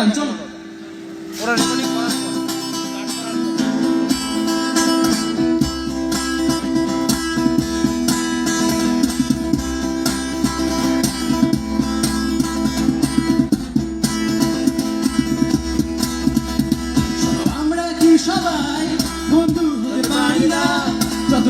গান চলো ওরা রেকর্ডিং করার পর সবাই বন্ধু হতে পারি না? যত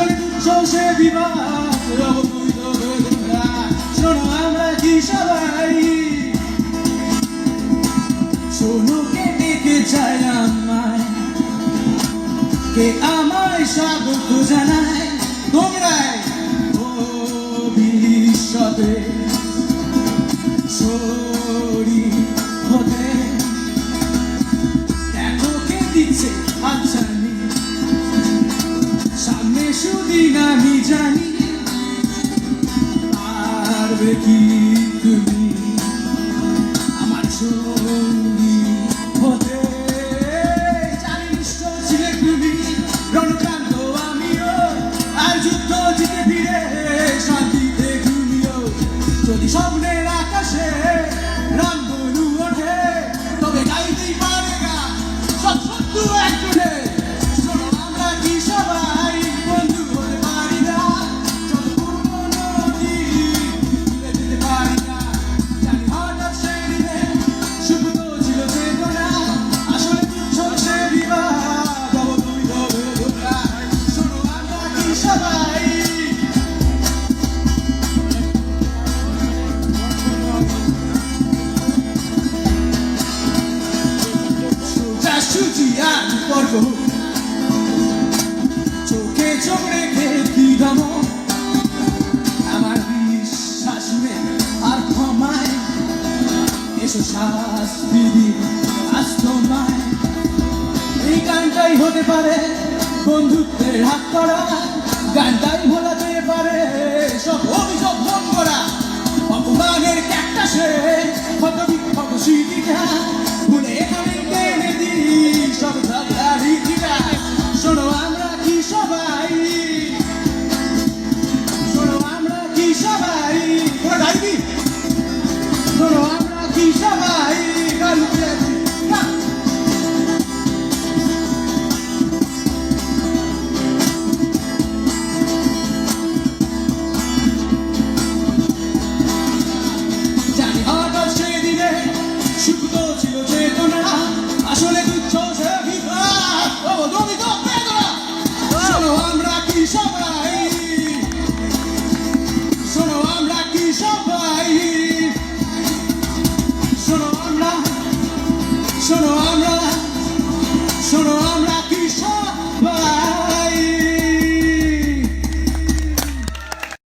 বেদনা শোনো কি আমায় কে জানায় ভবিষ্যতে সামনে আমি জানি। পারবে কি এসো দিদি, আজ তোমায়। এই গানটাই হতে পারে বন্ধুত্বের হাত করা গানটাই ভোলাতে পারে সব অভিযোগ মন করা। অপমানের ক্যাকটাসে ক্ষত বিক্ষত স্মৃতিটা